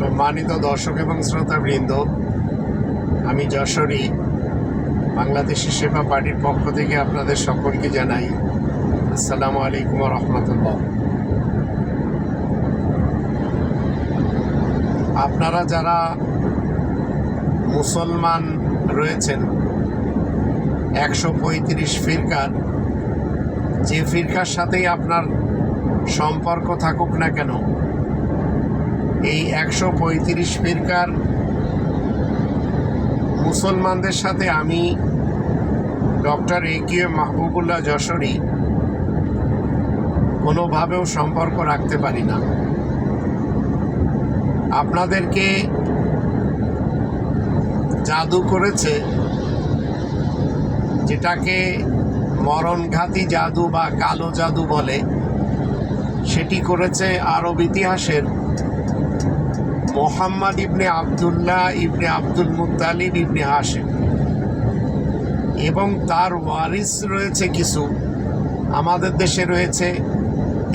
সম্মানিত দর্শক এবং শ্রোতাবৃন্দ, আমি যশোরী বাংলাদেশি সেবা পার্টির পক্ষ থেকে আপনাদের সকলকে জানাই আসসালামু আলাইকুম রহমতুল্লাহ। আপনারা যারা মুসলমান রয়েছেন, একশো পঁয়ত্রিশ ফিরকার, যে ফিরকার সাথেই আপনার সম্পর্ক থাকুক না কেন এই একশো পঁয়ত্রিশ ফিরকার মুসলমানদের সাথে আমি doctor A M Mahbubullah Jashori কোনোভাবেও সম্পর্ক রাখতে পারি না। আপনাদেরকে জাদু করেছে যেটাকে মরণঘাতী জাদু বা কালো জাদু বলে, সেটি করেছে আরব ইতিহাসের মোহাম্মদ ইবনে আবদুল্লাহ, ইবনে আব্দুল মুতালিব ইবনে হাসিম এবং তার ওয়ারিস রয়েছে কিছু। আমাদের দেশে রয়েছে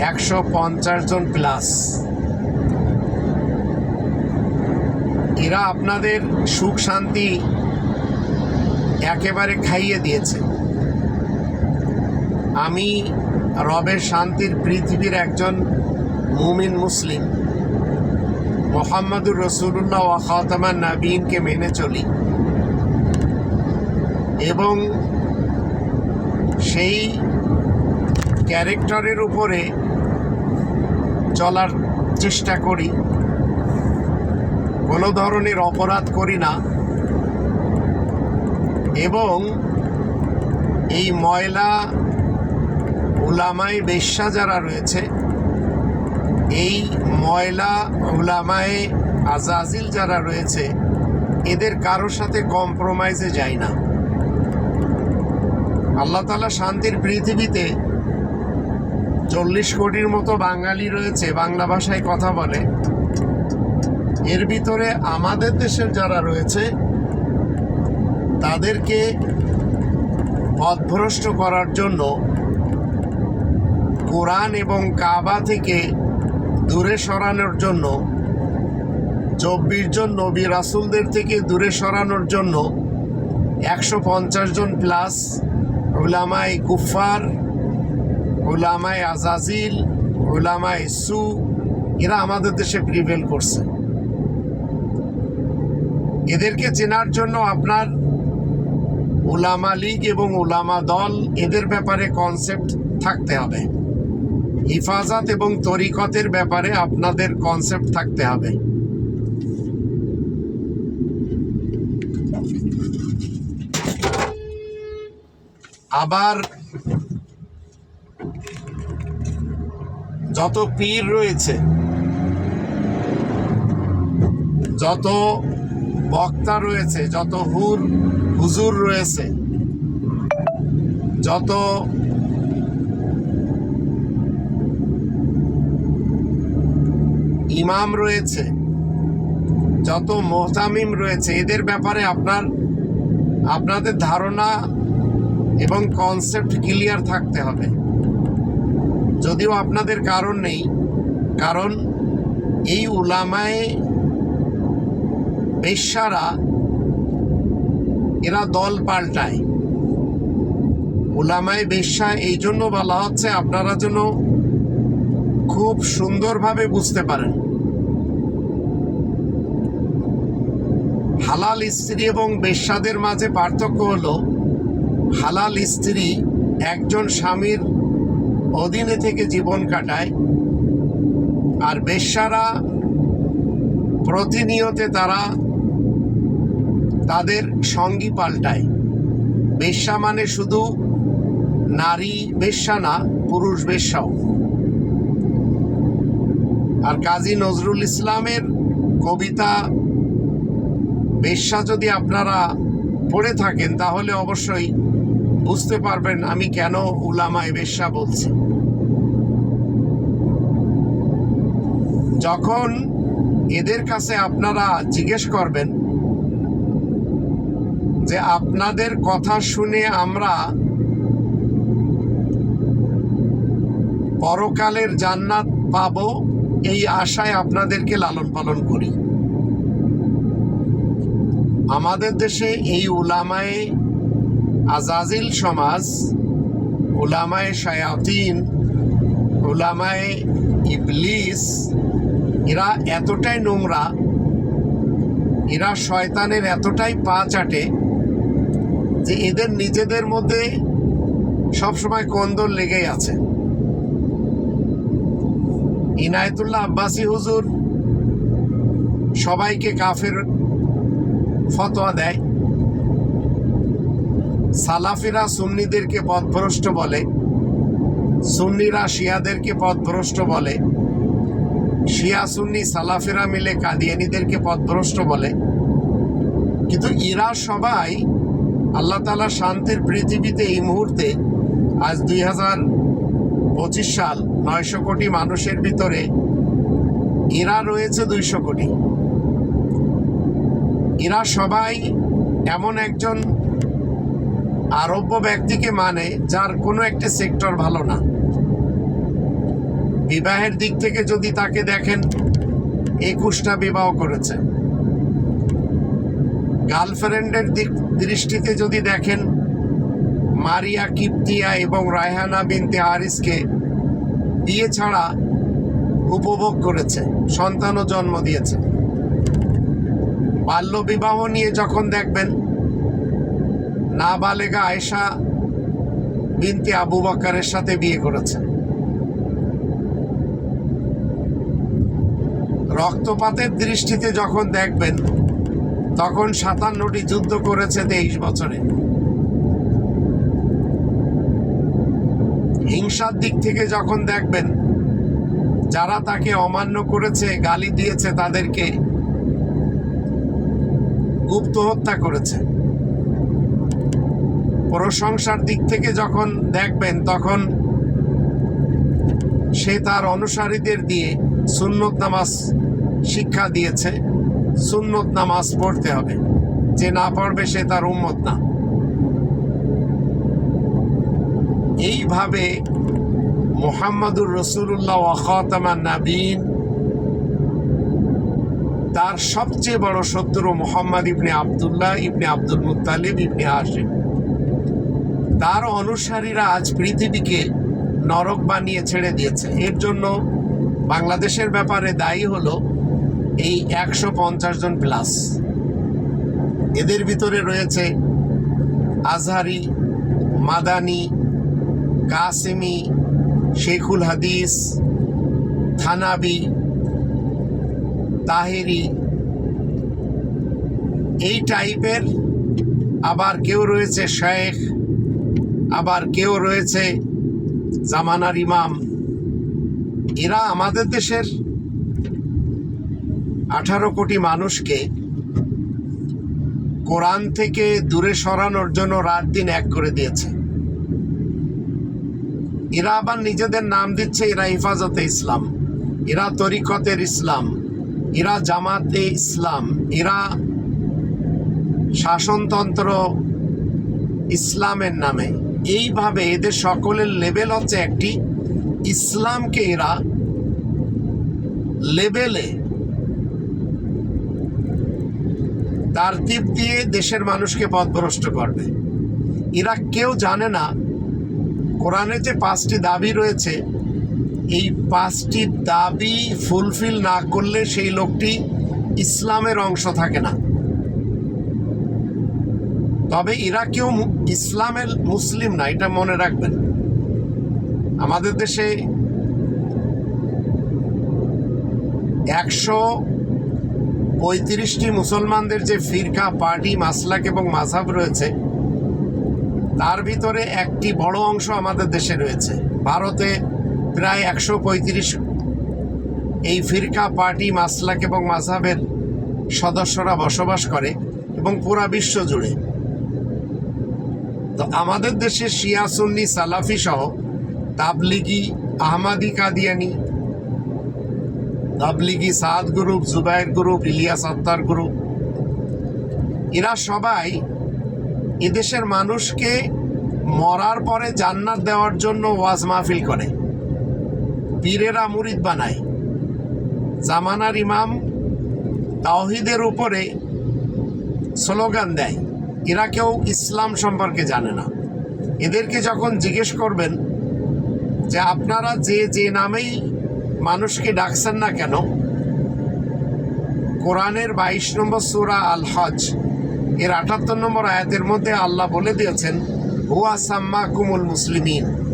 একশো পঞ্চাশ জন প্লাস। এরা আপনাদের সুখ শান্তি একেবারে খাইয়ে দিয়েছে। আমি রবের শান্তির পৃথিবীর একজন মুমিন মুসলিম। মোহাম্মদুর রসুল্লাহ ও নাবিনকে মেনে চলি। এবং সেই ক্যারেক্টারের উপরে চলার চেষ্টা করি। কোনো ধরনের অপরাধ করি না। এবং এই ময়লা উলামায় বেশ্যা যারা রয়েছে এই ময়লা উলামায়ে আজাজিল যারা রয়েছে, এদের কারোর সাথে কম্প্রোমাইজে যায় না। আল্লাহ তালা শান্তির পৃথিবীতে চল্লিশ কোটির মতো বাঙালি রয়েছে, বাংলা ভাষায় কথা বলে। এর ভিতরে আমাদের দেশের যারা রয়েছে, তাদেরকে পথভ্রষ্ট করার জন্য কোরআন এবং কাবা থেকে দূরে সরানোর জন্য, চব্বিশ জন নবী রাসুলদের থেকে দূরে সরানোর জন্য একশো পঞ্চাশ জন প্লাস উলামায় কুফার উলামায় আজাজিল, উলামায় সু, এরা আমাদের দেশে প্রিভেল করছে। এদেরকে চেনার জন্য আপনার উলামা লীগ এবং ওলামা দল, এদের ব্যাপারে কনসেপ্ট থাকতে হবে। হিফাজত এবং তরিকতের ব্যাপারে আপনাদের কনসেপ্ট থাকতে হবে। আবার যত পীর রয়েছে, যত বক্তা রয়েছে, যত হুর, হুজুর রয়েছে, যত ইমাম রয়েছে, যত মোহতামিম রয়েছে, এদের ব্যাপারে আপনার, আপনাদের ধারণা এবং কনসেপ্ট ক্লিয়ার থাকতে হবে। যদিও আপনাদের কারণ নেই, কারণ এই উলামায় বেশ্যারা, এরা দল পাল্টায়। উলামায় বেশ্যা এই জন্য বলা হচ্ছে, আপনারা যেন খুব সুন্দরভাবে বুঝতে পারেন। হালাল স্ত্রী এবং বেশ্যাদের মাঝে পার্থক্য হলো, হালাল স্ত্রী একজন স্বামীর অধীনে থেকে জীবন কাটায় আর বেশ্যারা প্রতিনিয়তে তারা তাদের সঙ্গী পাল্টায়। বেশ্যা মানে শুধু নারী বেশ্যা না, পুরুষ বেশ্যাও। আর কাজী নজরুল ইসলামের কবিতা বেশ্যা যদি আপনারা পড়ে থাকেন, তাহলে অবশ্যই বুঝতে পারবেন আমি কেন উলামায় বেশ্যা বলছি। যখন এদের কাছে আপনারা জিজ্ঞেস করবেন যে আপনাদের কথা শুনে আমরা পরকালের জান্নাত পাব, এই আশায় আপনাদেরকে লালন পালন করি। আমাদের দেশে এই উলামায়ে আজাজিল সমাজ, উলামায়ে শায়াতিন, উলামায়ে ইবলিস, এরা এতটাই নোংরা, এরা শয়তানের এতটাই পা চাটে যে এদের নিজেদের মধ্যে সবসময় কন্দল লেগেই আছে। ইনায়েতুল্লাহ আব্বাসী হুজুর সবাইকে কাফের ফতোয়া দেয়। সালাফিরা সুন্নিদেরকে পথভ্রষ্ট বলে, সুন্নিরা শিয়াদেরকে পথভ্রষ্ট বলে, শিয়া সুন্নি সালাফিরা মিলে কাদিয়ানিদেরকে পথভ্রষ্ট বলে। কিন্তু এরা সবাই আল্লাহ তালা শান্তির পৃথিবীতে এই মুহূর্তে, আজ দুই হাজার পঁচিশ সাল, নয়শো কোটি মানুষের ভিতরে এরা রয়েছে দুইশো কোটি। এরা সবাই এমন একজন আরব্য ব্যক্তিকে মানে যার কোনো একটি সেক্টর ভালো না। বিবাহের দিক থেকে যদি তাকে দেখেন, একুশটা বিবাহ করেছে। গার্লফ্রেন্ডের দিক দৃষ্টিতে যদি দেখেন, মারিয়া কিপ্তিয়া এবং রায়হানা বিনতে হারিসকে বিয়ে ছাড়া উপভোগ করেছে, সন্তানও জন্ম দিয়েছে। বাল্য বিবাহ নিয়ে যখন দেখবেন, নাবালেগা আয়েশা বিনতি আবু বকরের সাথে বিয়ে করেছে রক্তপাতের দৃষ্টিতে যখন দেখবেন, তখন সাতান্নটি যুদ্ধ করেছে তেইশ বছরে। হিংসার দিক থেকে যখন দেখবেন, যারা তাকে অমান্য করেছে, গালি দিয়েছে তাদেরকে গুপ্ত হত্যা করেছে। প্রশংসার দিক থেকে যখন দেখবেন, তখন সে তার অনুসারীদের দিয়ে সুন্নত নামাজ শিক্ষা দিয়েছে। সুন্নত নামাজ পড়তে হবে। যে না পড়বে, সে তার উম্মত না। এইভাবে মোহাম্মদুর রসুল্লাহ নাবিন তার সবচেয়ে বড় শত্রু মোহাম্মদ ইবনে আবদুল্লাহ ইবনে আব্দুল মুতালিব ইবনে হাসিম তার অনুসারীরা আজ পৃথিবীকে নরক বানিয়ে ছেড়ে দিয়েছে। এর জন্য বাংলাদেশের ব্যাপারে দায়ী হলো এই একশো পঞ্চাশ জন প্লাস। এদের ভিতরে রয়েছে আজহারি, মাদানি, কাসেমি, শেখুল হাদিস, থানাবি তাহেরি। এই টাইপের আবার কেউ রয়েছে শেখ, আবার কেউ রয়েছে জামানার ইমাম। এরা আমাদের দেশের আঠারো কোটি মানুষকে কোরআন থেকে দূরে সরানোর জন্য রাত দিন এক করে দিয়েছে। এরা আবার নিজেদের নাম দিচ্ছে এরা হেফাজতে ইসলাম, এরা তরিকতের ইসলাম। এরা জামাতে ইসলাম, এরা শাসনতন্ত্র ইসলামের নামে। এইভাবে এদের সকলের লেভেল হচ্ছে একটি। ইসলামকে এরা লেভেলে তার টিপ দিয়ে দেশের মানুষকে পথভ্রষ্ট করবে। এরা কেউ জানে না। কোরআনে যে পাঁচটি দাবি রয়েছে এই পাঁচটি দাবি ফুলফিল না করলে সেই লোকটি ইসলামের অংশ থাকে না। তবে এরা কেউ ইসলামের মুসলিম না, এটা মনে রাখবেন। আমাদের দেশে একশো পঁয়ত্রিশটি মুসলমানদের যে ফিরকা, পার্টি, মাসলাক এবং মাঝহাব রয়েছে, তার ভিতরে একটি বড় অংশ আমাদের দেশে রয়েছে। ভারতে প্রায় একশো পঁয়ত্রিশ এই ফিরকা পার্টি, মাসলাক এবং মাঝহাবের সদস্যরা বসবাস করে এবং পুরা বিশ্ব জুড়ে। তো আমাদের দেশে শিয়া, সুন্নি, সালাফি সহ তাবলিগি, আহমাদি, কাদিয়ানি, তাবলিগি সাদ গ্রুপ, জুবাইর গ্রুপ, ইলিয়াস আত্মার গ্রুপ, এরা সবাই এদেশের মানুষকে মরার পরে জান্নাত দেওয়ার জন্য ওয়াজ মাহফিল করে। পীরেরা মুরিদ বানায়। জামানার ইমাম তাওহিদের উপরে স্লোগান দেয়। এরা কেউ ইসলাম সম্পর্কে জানে না। এদেরকে যখন জিজ্ঞেস করবেন যে, আপনারা যে যে নামেই মানুষকে ডাকছেন না কেন? কোরআনের বাইশ নম্বর সুরা আল হজ এর আটাত্তর নম্বর আয়াতের মধ্যে আল্লাহ বলে দিয়েছেন, হুয়া সাম্মা কুমুল মুসলিমিন।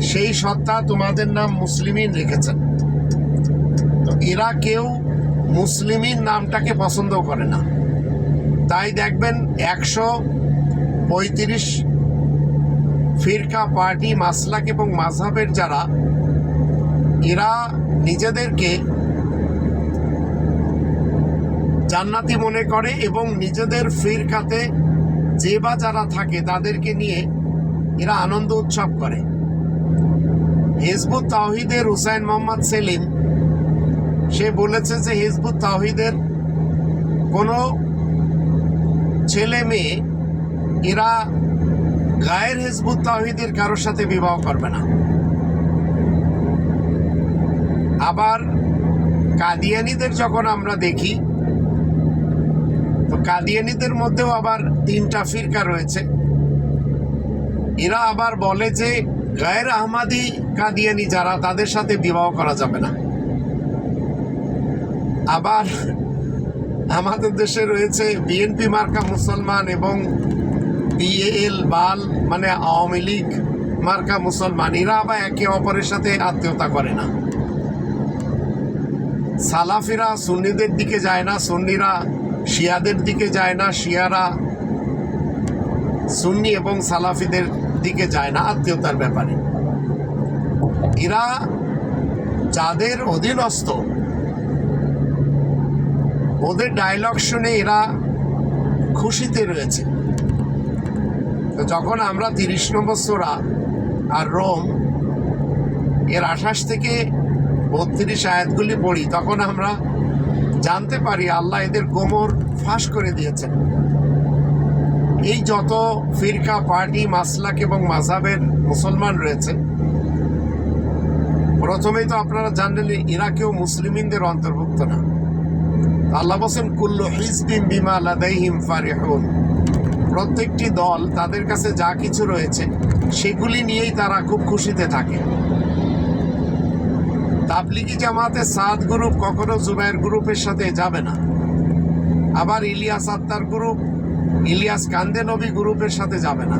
সেই সত্তা তোমাদের নাম মুসলিমিন রেখেছেন। তো এরা কেউ মুসলিমিন নামটাকে পছন্দ করে না। তাই দেখবেন একশো পঁয়ত্রিশ ফিরকা পার্টি, মাসলাক এবং মাঝহাবের যারা, এরা নিজেদেরকে জান্নাতি মনে করে এবং নিজেদের ফিরকাতে যে বা যারা থাকে তাদেরকে নিয়ে এরা আনন্দ উৎসব করে। হিজবুত তাওহিদের হুসাইন মোহাম্মদ সেলিম, সে বলেছে যে হিজবুত তাওহিদের কোনো ছেলে মেয়ে এরা গায়ের হিজবুত তাহিদের কারোর সাথে বিবাহ করবে না। আবার কাদিয়ানিদের যখন আমরা দেখি, তো কাদিয়ানিদের মধ্যেও আবার তিনটা ফিরকা রয়েছে। এরা আবার বলে যে গায়ের আহমাদি কাদিয়ানি যারা, তাদের সাথে বিবাহ করা যাবে না। আবার আমাদের দেশে রয়েছে বিএনপি মার্কা মুসলমান এবং বিএল বাল মানে আওয়ামী লীগ মার্কা মুসলমান। এরা আবার একে অপরের সাথে আত্মীয়তা করে না। সালাফিরা সুন্নিদের দিকে যায় না, সুন্নিরা শিয়াদের দিকে যায় না, শিয়ারা সুন্নি এবং সালাফিদের দিকে যায় না আত্মীয়তার ব্যাপারে। এরা যাদের অধীনস্থ, ওদের ডায়লগ শুনে এরা খুশিতে রয়েছে। তো যখন আমরা তিরিশ নম্বর সোরা আর রোম, এর আঠাশ থেকে বত্রিশ আয়াতগুলি পড়ি, তখন আমরা জানতে পারি আল্লাহ এদের কোমর ফাঁস করে দিয়েছেন। এই যত ফিরকা, পার্টি, মাসলাক এবং মাঝাবের মুসলমান রয়েছে প্রথমেই তো আপনারা জানলেন এরা কেউ মুসলিমিনদের অন্তর্ভুক্ত না। আল্লাহ বলছেন, কুল্লু হিজবিম বিমা লাদাইহিম ফারিহুন। প্রত্যেকটি দল তাদের কাছে যা কিছু রয়েছে, সেগুলি নিয়েই তারা খুব খুশিতে থাকে। তাবলিগি জামাতে সাদ গ্রুপ কখনো জুবাইর গ্রুপের সাথে যাবে না। আবার ইলিয়াস আত্মার গ্রুপ ইলিয়াস কান্দে নবী গ্রুপের সাথে যাবে না।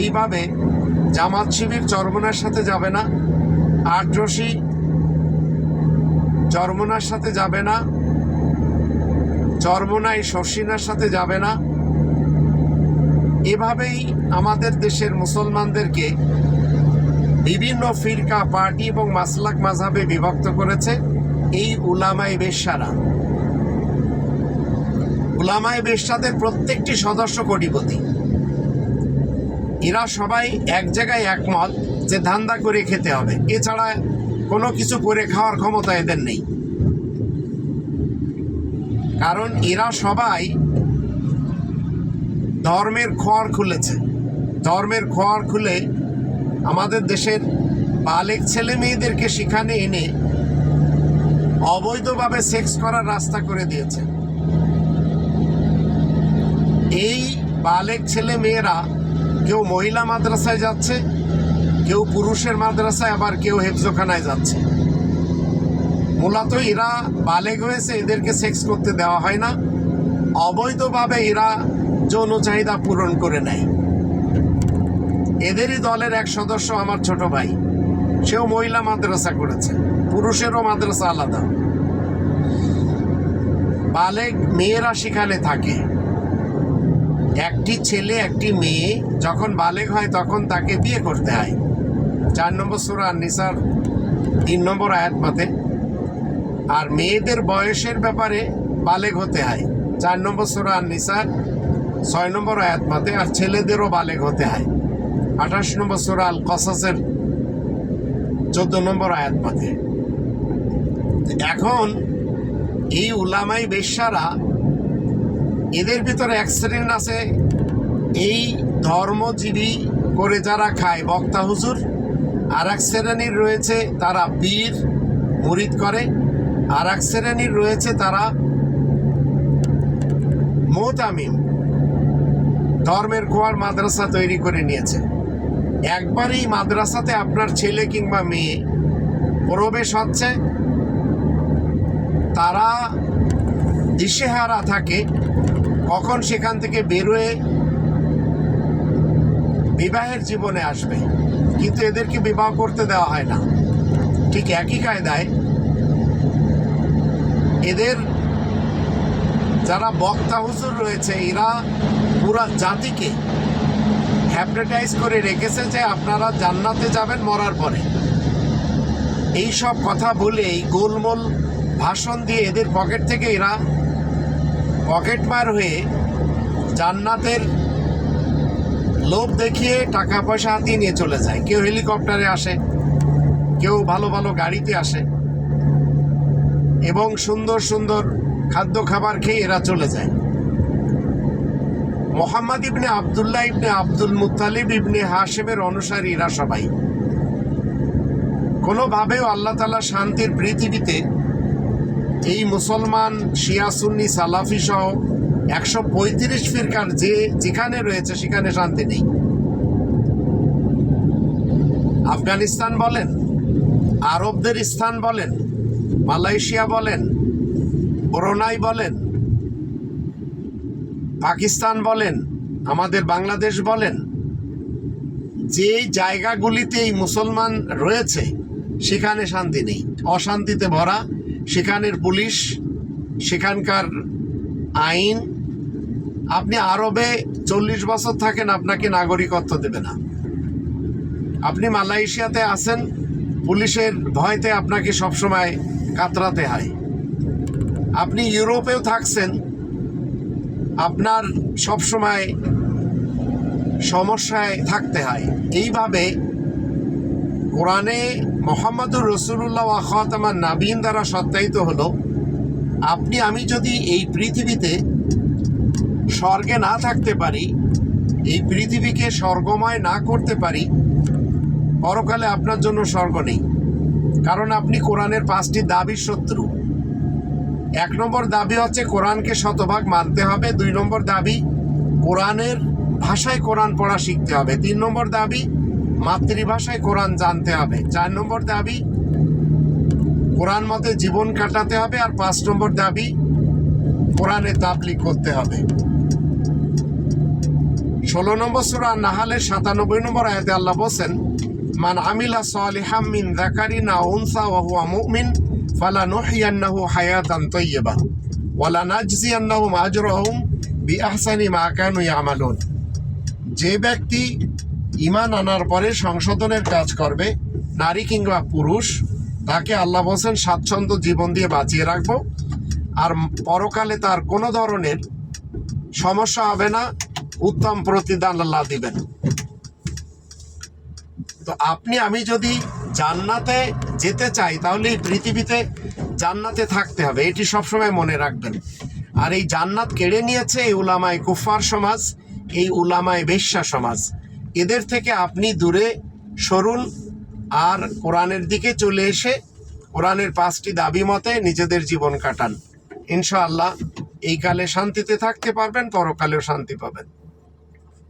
এইভাবে জামাত শিবির চরমনার সাথে যাবে না আটরশি চরমনার সাথে যাবে না, চরমনাই শর্ষিনার সাথে যাবে না। এভাবেই আমাদের দেশের মুসলমানদেরকে বিভিন্ন ফিরকা, পার্টি এবং মাসলাক মাঝাবে বিভক্ত করেছে এই উলামাই বেশ্যারা উলামাই বেশ্যাদের প্রত্যেকটি সদস্য কোটিপতি। এরা সবাই এক জায়গায় একমত যে ধান্দা করে খেতে হবে। এছাড়া কোনো কিছু করে খাওয়ার ক্ষমতা এদের নেই। কারণ এরা সবাই ধর্মের খোয়ার খুলেছে। ধর্মের খোয়ার খুলে আমাদের দেশের বালেক ছেলে মেয়েদেরকে সেখানে এনে অবৈধভাবে সেক্স করার রাস্তা করে দিয়েছে। এই বালেক ছেলে মেয়েরা কেউ মহিলা মাদ্রাসায় যাচ্ছে, কেউ পুরুষের মাদ্রাসায়, আবার কেউ হেফজোখানায় যাচ্ছে। মূলত এরা বালেগ হয়েছে, এদেরকে সেক্স করতে দেওয়া হয় না। অবৈধভাবে এরা যৌন চাহিদা পূরণ করে নেয়। এদেরই দলের এক সদস্য আমার ছোট ভাই, সেও মহিলা মাদ্রাসা করেছে, পুরুষেরও মাদ্রাসা আলাদা। বালেক মেয়েরা সেখানে থাকে। একটি ছেলে, একটি মেয়ে, যখন বালেগ হয় তখন তাকে বিয়ে করতে হয়। চার নম্বর সুরা নিসার তিন নম্বর আয়াত মতে, আর মেয়েদের বয়সের ব্যাপারে বালেগ হতে হয়। চার নম্বর সুরা নিসার ছয় নম্বর আয়াত মতে, আর ছেলেদেরও বালেগ হতে হয়। আঠাশ নম্বর সুরা আল কসাসের চোদ্দ নম্বর আয়াত মতে। এখন এই উলামাই বেশ্যারা এদের ভিতরে এক শ্রেণির আছে এই ধর্মজীবী করে যারা খায়, বক্তা, হুজুর আর এক শ্রেণির রয়েছে তারা পীর, মুরিদ করে আর এক শ্রেণির রয়েছে তারা মোহতামিম ধর্মের খোয়ার মাদ্রাসা তৈরি করে নিয়েছে। একবার এই মাদ্রাসাতে আপনার ছেলে কিংবা মেয়ে প্রবেশ হচ্ছে, তারা দিশেহারা থাকে কখন সেখান থেকে বেরোয়? বিবাহের জীবনে আসবে। কিন্তু এদেরকে বিবাহ করতে দেওয়া হয় না। ঠিক একই কায়দায় এদের যারা বক্তা হুজুর রয়েছে, এরা পুরা জাতিকে হ্যাপটাইজ করে রেখেছে যে আপনারা জান্নাতে যাবেন মরার পরে। এই সব কথা বলে এই গোলমোল ভাষণ দিয়ে এদের পকেট থেকে এরা পকেট মার হয়ে জান্নাতের লোভ দেখিয়ে টাকা পয়সা হাতিয়ে নিয়ে চলে যায়। কেউ হেলিকপ্টারে আসে, কেউ ভালো ভালো গাড়িতে আসে এবং সুন্দর সুন্দর খাদ্য খাবার খেয়ে এরা চলে যায়। মোহাম্মদ ইবনে আবদুল্লাহ ইবনে আব্দুল মুতালিব ইবনে হাশেমের অনুসারী এরা সবাই। কোনোভাবেও আল্লাহ তালা শান্তির পৃথিবীতে এই মুসলমান, শিয়া, সুন্নি, সালাফি সহ একশো পঁয়ত্রিশ ফিরকার যে যেখানে রয়েছে সেখানে শান্তি নেই। আফগানিস্তান বলেন, আরবদের স্থান বলেন, মালয়েশিয়া বলেন, ব্রোনাই বলেন, পাকিস্তান বলেন, আমাদের বাংলাদেশ বলেন, যে জায়গাগুলিতে এই মুসলমান রয়েছে, সেখানে শান্তি নেই। অশান্তিতে ভরা সেখানের পুলিশ, সেখানকার আইন। আপনি আরবে চল্লিশ বছর থাকেন, আপনাকে নাগরিকত্ব দেবে না। আপনি মালয়েশিয়াতে আছেন, পুলিশের ভয়তে আপনাকে সবসময় কাতরাতে হয়। আপনি ইউরোপেও থাকছেন, আপনার সবসময় সমস্যায় থাকতে হয়। এইভাবে কোরআনে মোহাম্মদুর রসুল্লাহ আখাতামার নাবিন দ্বারা সত্যায়িত হলো, আপনি, আমি যদি এই পৃথিবীতে স্বর্গে না থাকতে পারি, এই পৃথিবীকে স্বর্গময় না করতে পারি, পরকালে আপনার জন্য স্বর্গ নেই। কারণ আপনি কোরআনের পাঁচটি দাবির শত্রু। এক নম্বর দাবি হচ্ছে কোরআনকে শতভাগ মানতে হবে, দুই নম্বর দাবি কোরআনের ভাষায় কোরআন পড়া শিখতে হবে, তিন নম্বর দাবি মাতৃভাষায় কোরআন জানতে হবে। চার নম্বর দাবি, কোরআন মতে জীবন কাটাতে হবে আর পাঁচ নম্বর দাবি, কোরআনে তাবলিগ করতে হবে। ষোলো নম্বর সুরা নাহালের সাতানব্বই নম্বর আয়াতে আল্লাহ বলছেন, মান আমিলা সালিহাম মিন যাকারিন আও উনসা ওয়া হুয়া মুমিন, ফালা নুহইয়ান্নাহু হায়াতান তাইয়্যিবা ওয়ালা নাজজিয়ান্নাহুম আজরাহুম বিআহসানি মা কানু ইয়ামালুন। যে ব্যক্তি ইমান আনার পরে সংশোধনের কাজ করবে নারী কিংবা পুরুষ। তাকে আল্লাহ বলছেন, স্বাচ্ছন্দ্য জীবন দিয়ে বাঁচিয়ে রাখব। আর পরকালে তার কোনো ধরনের সমস্যা হবে না, উত্তম প্রতিদান আল্লাহ দিবেন। তো আপনি, আমি যদি জান্নাতে যেতে চাই, তাহলে এই পৃথিবীতে জান্নাতে থাকতে হবে, এটি সবসময় মনে রাখবেন। আর এই জান্নাত কেড়ে নিয়েছে এই উলামায় কুফার সমাজ, এই উলামায় বেশ্যা সমাজ। এদের থেকে আপনি দূরে সরুন আর কোরআনের দিকে চলে এসে কোরআনের পাঁচটি দাবি মতে নিজেদের জীবন কাটান। ইনশাআল্লাহ এই কালে শান্তিতে থাকতে পারবেন, পরকালেও শান্তি পাবেন।